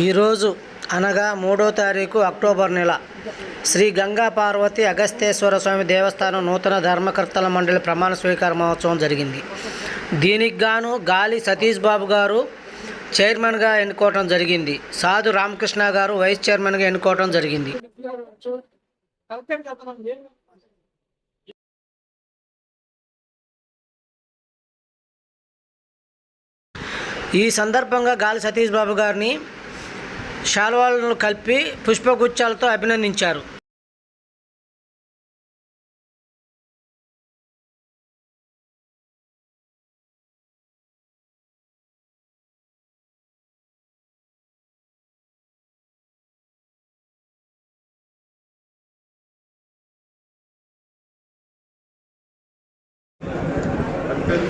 ఈరోజు అనగా మూడో తారీఖు అక్టోబర్ నెల. శ్రీ గంగా పార్వతి అగస్తేశ్వర స్వామి దేవస్థానం నూతన ధర్మకర్తల మండలి ప్రమాణ స్వీకార మహోత్సవం జరిగింది. దీనికి గాను గాలి సతీష్ బాబు గారు చైర్మన్గా ఎన్నుకోవటం జరిగింది. సాధు రామకృష్ణ గారు వైస్ చైర్మన్గా ఎన్నుకోవటం జరిగింది. ఈ సందర్భంగా గాలి సతీష్ బాబు గారిని శాల్వాలను కలిపి పుష్పగుచ్చాలతో అభినందించారు.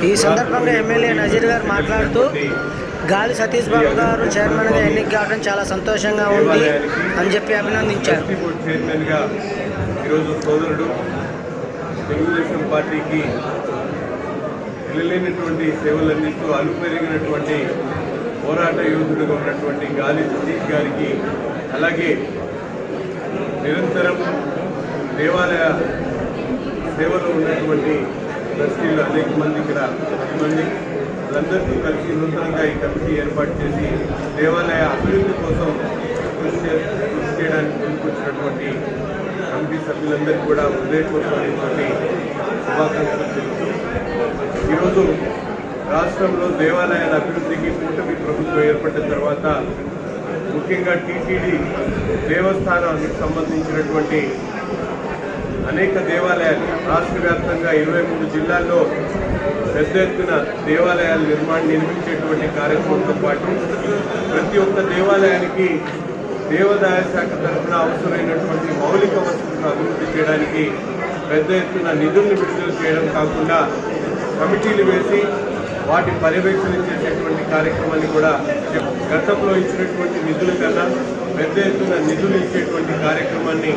ఈ సందర్భంగా ఎమ్మెల్యే నజీర్ గారు మాట్లాడుతూ గాలి సతీష్ బాబు గారు చైర్మన్గా ఎన్నిక కావడం చాలా సంతోషంగా ఉంది అని చెప్పి అభినందించారు. చైర్మన్గా ఈరోజు సోదరుడు తెలుగుదేశం పార్టీకి వెళ్ళలేనటువంటి సేవలు అందిస్తూ అలుపెరిగినటువంటి పోరాట యోధుడుగా ఉన్నటువంటి గాలి సతీష్ గారికి అలాగే నిరంతరం దేవాలయ సేవలో ఉన్నటువంటి ట్రస్టీలు అనేక మంది ఇక్కడ పది మంది వాళ్ళందరితో కలిసి నూతనంగా ఈ కమిటీ ఏర్పాటు చేసి దేవాలయ అభివృద్ధి కోసం కృషి కృషి చేయడానికి ముందుకొచ్చినటువంటి కమిటీ సభ్యులందరికీ కూడా హృదయపూర్వకమైనటువంటి శుభాకాంక్షలు తెలుపుతూ ఈరోజు రాష్ట్రంలో దేవాలయాల అభివృద్ధికి కూటమి ప్రభుత్వం ఏర్పడిన తర్వాత ముఖ్యంగా టీటీడీ దేవస్థానానికి సంబంధించినటువంటి అనేక దేవాలయాలు రాష్ట్ర వ్యాప్తంగా ఇరవై మూడు జిల్లాల్లో పెద్ద ఎత్తున దేవాలయాల నిర్మాణం నిర్మించేటువంటి కార్యక్రమంతో పాటు ప్రతి ఒక్క దేవాలయానికి దేవాదాయ శాఖ తరఫున అవసరమైనటువంటి మౌలిక వసతులను అభివృద్ధి చేయడానికి పెద్ద ఎత్తున నిధుల్ని విడుదల చేయడం కాకుండా కమిటీలు వేసి వాటి పర్యవేక్షణ చేసేటువంటి కార్యక్రమాన్ని కూడా గతంలో ఇచ్చినటువంటి నిధుల కన్నా పెద్ద ఎత్తున నిధులు ఇచ్చేటువంటి కార్యక్రమాన్ని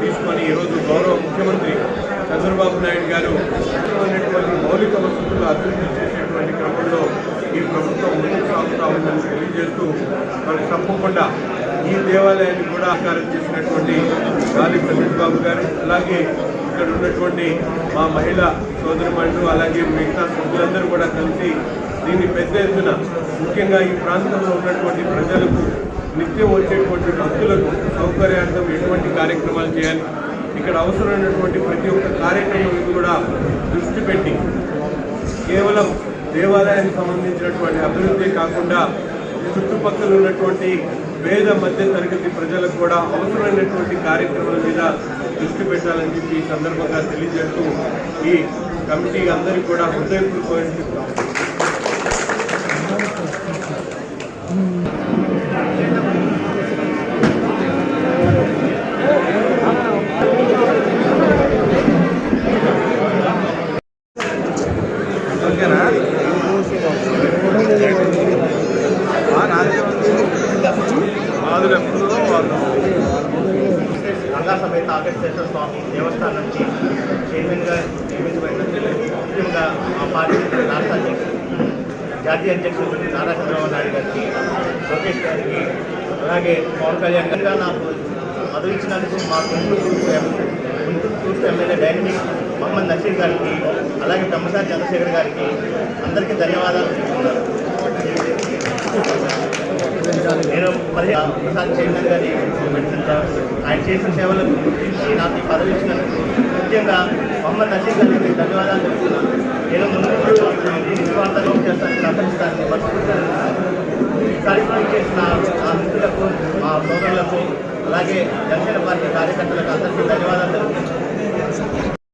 తీసుకొని ఈరోజు గౌరవ ముఖ్యమంత్రి చంద్రబాబు నాయుడు గారు అనేటువంటి మౌలిక వసతులు అభివృద్ధి చేసేటువంటి క్రమంలో ఈ ప్రభుత్వం ముందుకు సాగుతా ఉందని తెలియజేస్తూ మరి తప్పకుండా ఈ దేవాలయాన్ని కూడా ఆకారం చేసినటువంటి గాలి ప్రదీప్ బాబు గారు అలాగే ఇక్కడ ఉన్నటువంటి మా మహిళ సోదరుమణులు అలాగే మిగతా సభ్యులందరూ కూడా కలిసి దీన్ని పెద్ద ఎత్తున ముఖ్యంగా ఈ ప్రాంతంలో ఉన్నటువంటి ప్రజలకు నిత్యం వచ్చేటువంటి భక్తులకు సౌకర్యార్థం ఎటువంటి కార్యక్రమాలు చేయాలి ఇక్కడ అవసరమైనటువంటి ప్రతి ఒక్క కార్యక్రమం కూడా దృష్టి పెట్టి కేవలం దేవాలయానికి సంబంధించినటువంటి అభివృద్ధి కాకుండా చుట్టుపక్కల ఉన్నటువంటి పేద మధ్య తరగతి ప్రజలకు కూడా అవసరమైనటువంటి కార్యక్రమాల మీద దృష్టి పెట్టాలని చెప్పి ఈ సందర్భంగా తెలియజేస్తూ ఈ కమిటీ అందరికీ కూడా హృదయపూర్వకమైన రాజులు ఎప్పుడు వాళ్ళు గంగా సమేత స్వామి దేవస్థానం నుంచి చైర్మన్గా నియమించబడిన ముఖ్యంగా మా పార్టీ రాష్ట్ర అధ్యక్షుడు జాతీయ అధ్యక్షుడు నారా చంద్రబాబు నాయుడు గారికి లోకేష్ గారికి అలాగే పవన్ కళ్యాణ్ గారిగా నాకు మధు ఇచ్చినందుకు మా గుంటూరు తూర్పు ఎమ్మెల్యే డైనమిక్ మహమ్మద్ నసీర్ గారికి అలాగే బ్రహ్మసారి చంద్రశేఖర్ గారికి అందరికీ ధన్యవాదాలు తెలుపుతున్నాను నేను మరి ఒకసారి చైర్మన్ గారి ఆయన చేసిన సేవలకు గుర్తించి నాకు ఈ పదవి ఇచ్చినందుకు ముఖ్యంగా మహమ్మద్ నసీర్ గారికి ధన్యవాదాలు తెలుపుతున్నాను నేను ముందు నిస్వార్థంగా చేస్తాను సహకరిస్తాను కార్యక్రమం చేసిన మా మిత్రులకు మా సోదరులకు అలాగే జనసేన పార్టీ కార్యకర్తలకు అందరికీ ధన్యవాదాలు.